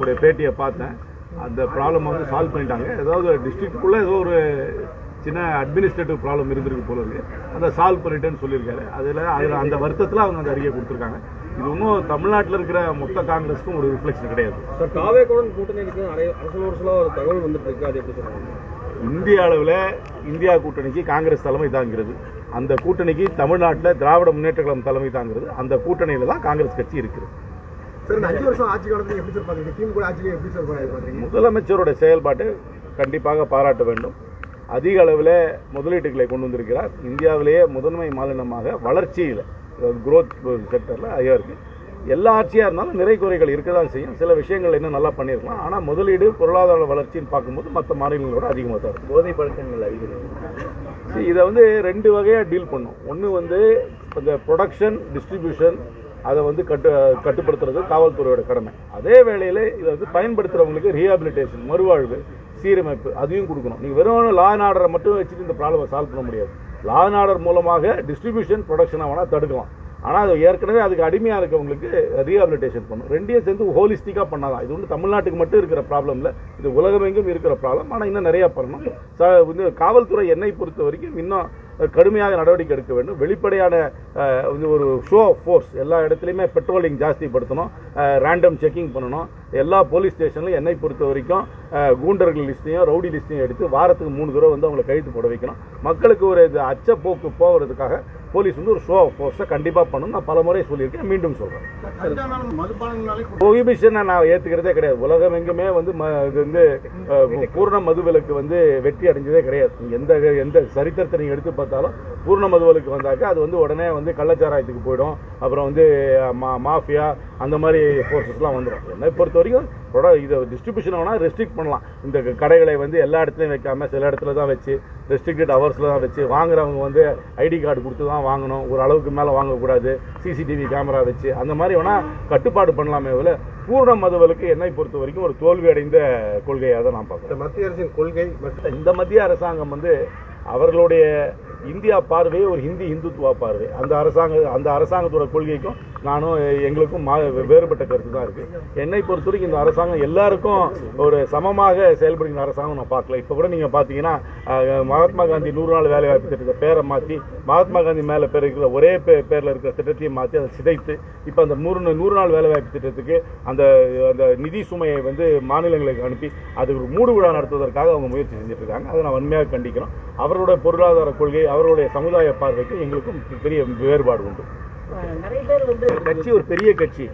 உடைய பேட்டியை பார்த்தேன். அந்த ப்ராப்ளம் வந்து சால்வ் பண்ணிட்டாங்க. ஏதாவது டிஸ்ட்ரிக்ட்குள்ளே ஏதோ ஒரு சின்ன அட்மினிஸ்ட்ரேட்டிவ் ப்ராப்ளம் இருந்திருக்கு போல இருக்கு. அதை சால்வ் பண்ணிட்டேன்னு சொல்லியிருக்காரு. அதில் அதில் அந்த வருத்தத்தில் அவங்க அந்த அறிக்கை கொடுத்துருக்காங்க. இது இன்னும் தமிழ்நாட்டில் இருக்கிற மொத்த காங்கிரஸுக்கும் ஒரு ரிஃப்ளெக்ஷன் கிடையாது. சார் காவேக்குடன் கூட்டணி அரசு ஒரு தகவல் வந்துட்டு இருக்கு. அது எப்படி சொல்றாங்க? இந்திய அளவில் இந்தியா கூட்டணிக்கு காங்கிரஸ் தலைமை தாங்கிறது. அந்த கூட்டணிக்கு தமிழ்நாட்டில் திராவிட முன்னேற்ற கழகம் தலைமை தாங்கிறது. அந்த கூட்டணியில் தான் காங்கிரஸ் கட்சி இருக்குது சார் இந்த அஞ்சு வருஷம் ஆட்சி காலத்துல எப்படி சார் பாக்குறீங்க திமுக ஆட்சியில எப்படி சார் பாக்குறீங்க முதலமைச்சரோட செயல்பாட்டை கண்டிப்பாக பாராட்ட வேண்டும். அதிக அளவில் முதலீட்டுகளை கொண்டு வந்திருக்கிறார். இந்தியாவிலேயே முதன்மை மாநிலமாக வளர்ச்சியில் குரோத் செக்டரில் ஐயா இருக்கு. எல்லா ஆட்சியாக இருந்தாலும் நிறை குறைகள் இருக்க தான் செய்யும். சில விஷயங்கள் இன்னும் நல்லா பண்ணியிருக்கலாம். ஆனால் முதலீடு பொருளாதார வளர்ச்சின்னு பார்க்கும்போது மற்ற மாநிலங்களோட அதிகமாக தான் இருக்கும் போதை பழக்கங்கள் அதிகம். இதை வந்து ரெண்டு வகையாக டீல் பண்ணும். ஒன்று வந்து இந்த ப்ரொடக்ஷன் டிஸ்ட்ரிபியூஷன் அதை வந்து கட்டு கட்டுப்படுத்துறது காவல்துறையோட கடமை. அதே வேளையில் இதை வந்து பயன்படுத்துகிறவங்களுக்கு ரீஹாபிலிட்டேஷன் மறுவாழ்வு சீரமைப்பு அதையும் கொடுக்கணும். நீங்கள் வெறும் லா அண்ட் ஆர்டரை மட்டும் வச்சுட்டு இந்த ப்ராப்ளமை சால்வ் பண்ண முடியாது. லா அண்ட் ஆர்டர் மூலமாக டிஸ்ட்ரிபியூஷன் ப்ரொடக்ஷனை வேணால் தடுக்கலாம். ஆனால் அது ஏற்கனவே அதுக்கு அடிமையாக இருக்கவங்களுக்கு ரீஹாபிலிட்டேஷன் பண்ணும் ரெண்டையும் சேர்ந்து ஹோலிஸ்டிக்காக பண்ணாதான். இது வந்து தமிழ்நாட்டுக்கு மட்டும் இருக்கிற ப்ராப்ளம் இல்லை. இது உலகமெங்கும் இருக்கிற ப்ராப்ளம் ஆனால் இன்னும் நிறையா பண்ணணும். ச வந்து காவல்துறை என்னை பொறுத்த வரைக்கும் இன்னும் கடுமையாக நடவடிக்கை எடுக்க வேண்டும். வெளிப்படையான வந்து ஒரு ஷோ ஃபோர்ஸ் எல்லா இடத்துலையுமே பெட்ரோலிங் ஜாஸ்திப்படுத்தணும் ரேண்டம் செக்கிங் பண்ணணும். எல்லா போலீஸ் ஸ்டேஷன்லையும் என்னை பொறுத்த வரைக்கும் கூண்டர்கள் லிஸ்ட்டையும் ரவுடி லிஸ்ட்டையும் எடுத்து வாரத்துக்கு மூணு தடவை வந்து அவங்களை கைது போட வைக்கணும். மக்களுக்கு ஒரு இது அச்சப்போக்கு போகிறதுக்காக போலீஸ் வந்து ஒரு ஷோ ஃபோர்ஸை கண்டிப்பாக பண்ணணும் நான் பல முறை சொல்லியிருக்கேன். மீண்டும் சொல்கிறேன் ப்ரொஹிபிஷனை நான் ஏற்றுக்கிறதே கிடையாது. உலகம் எங்குமே வந்து ம- இது வந்து பூர்ண மதுவிலக்கு வந்து வெற்றி அடைஞ்சதே கிடையாது. எந்த எந்த சரித்திரத்தை நீங்கள் எடுத்து பார்த்தாலும் பூர்ண மதுவிலக்கு வந்தாக்க அது வந்து உடனே வந்து கள்ளச்சாராயத்துக்கு போயிடும். அப்புறம் வந்து மா மாஃபியா அந்த மாதிரி ஃபோர்ஸஸ்லாம் வந்துடும் என்னை பொறுத்த வரைக்கும் ப்ரொட- இதை டிஸ்ட்ரிபியூஷன் வேணால் ரெஸ்ட்ரிக்ட் பண்ணலாம். இந்த கடைகளை வந்து எல்லா இடத்துலையும் வைக்காம சில இடத்துல தான் வச்சு ரெஸ்ட்ரிக்டட் ஹவர்ஸில் தான் வச்சு வாங்குறவங்க வந்து ஐடி கார்டு கொடுத்து தான் வாங்கணும். ஒரு அளவுக்கு மேலே வாங்கக்கூடாது. சிசிடிவி கேமரா வச்சு அந்த மாதிரி வேணால் கட்டுப்பாடு பண்ணலாமே தவிர பூர்ண மதுவிலக்கு என்னை பொறுத்த வரைக்கும் ஒரு தோல்வி அடைந்த கொள்கையாக தான் நான் பார்க்குறேன். மத்திய அரசின் கொள்கை இந்த மத்திய அரசாங்கம் வந்து அவர்களுடைய இந்தியா பார்வையே ஒரு ஹிந்தி இந்துத்துவா பார்வை. அந்த அரசாங்க அந்த அரசாங்கத்தோட கொள்கைக்கும் நானும் எங்களுக்கும் மா வேறுபட்ட கருத்து தான் இருக்குது என்னை பொறுத்த வரைக்கும் இந்த அரசாங்கம் எல்லாருக்கும் ஒரு சமமாக செயல்படுகிற அரசாங்கம் நான் பார்க்கல. இப்போ கூட நீங்கள் பார்த்தீங்கன்னா மகாத்மா காந்தி நூறு நாள் வேலைவாய்ப்பு திட்டத்தை பேரை மாற்றி மகாத்மா காந்தி மேலே பேர் இருக்கிற ஒரே பே பேரில் இருக்கிற திட்டத்தையும் மாற்றி அதை சிதைத்து இப்போ அந்த நூறு நூறு நாள் வேலைவாய்ப்பு திட்டத்துக்கு அந்த அந்த நிதி சுமையை வந்து மாநிலங்களுக்கு அனுப்பி அது ஒரு மூடு விழா நடத்துவதற்காக அவங்க முயற்சி செஞ்சுட்டு இருக்காங்க. அதை நான் வன்மையாக கண்டிக்கிறோம். அவருடைய பொருளாதார கொள்கை அவருடைய சமுதாய பார்வைக்கு எங்களுக்கும் பெரிய வேறுபாடு உண்டு. கட்சி ஒரு பெரிய கட்சி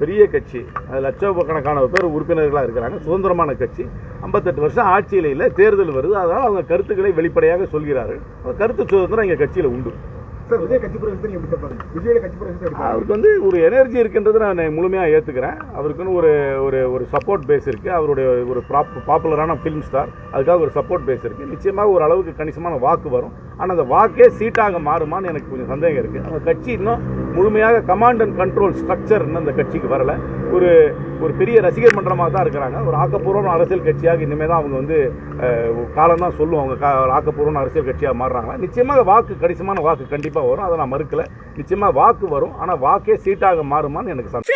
பெரிய கட்சி அது லட்சக்கணக்கான பேர் உறுப்பினர்களாக இருக்கிறாங்க. சுதந்திரமான கட்சி. ஐம்பத்தெட்டு வருஷம் ஆட்சியில் இல்லை தேர்தல் வருது. அதனால் அவங்க கருத்துக்களை வெளிப்படையாக சொல்கிறார்கள். கருத்து சுதந்திரம் எங்கள் கட்சியில் உண்டு. சார் கட்சி அவருக்கு வந்து ஒரு எனர்ஜி இருக்குன்றதை நான் முழுமையாக ஏற்றுக்கிறேன் அவருக்குன்னு ஒரு ஒரு ஒரு சப்போர்ட் பேஸ் இருக்குது அவருடைய ஒரு ப்ராப் பாப்புலரான ஃபிலிம் ஸ்டார் அதுக்காக ஒரு சப்போர்ட் பேஸ் இருக்குது நிச்சயமாக ஒரு அளவுக்கு கணிசமான வாக்கு வரும். ஆனால் அந்த வாக்கே சீட்டாக மாறுமான்னு எனக்கு கொஞ்சம் சந்தேகம் இருக்குது அந்த கட்சி இன்னும் முழுமையாக கமாண்ட் அண்ட் கண்ட்ரோல் ஸ்ட்ரக்சர் இன்னும் அந்த கட்சிக்கு வரல. ஒரு ஒரு பெரிய ரசிகர் மன்றமாக தான் இருக்கிறாங்க. ஒரு ஆக்கப்பூர்வமான அரசியல் கட்சியாக இனிமேல் தான் அவங்க வந்து காலம் தான் சொல்லுவோம் அவங்க கா- ஆக்கப்பூர்வமான அரசியல் கட்சியாக மாறுறாங்களா நிச்சயமாக வாக்கு கணிசமான வாக்கு கண்டிப்பாக வரும். அதை நான் மறுக்கலை. நிச்சயமாக வாக்கு வரும். ஆனால் வாக்கே சீட்டாக மாறுமான்னு எனக்கு சந்தேகம்.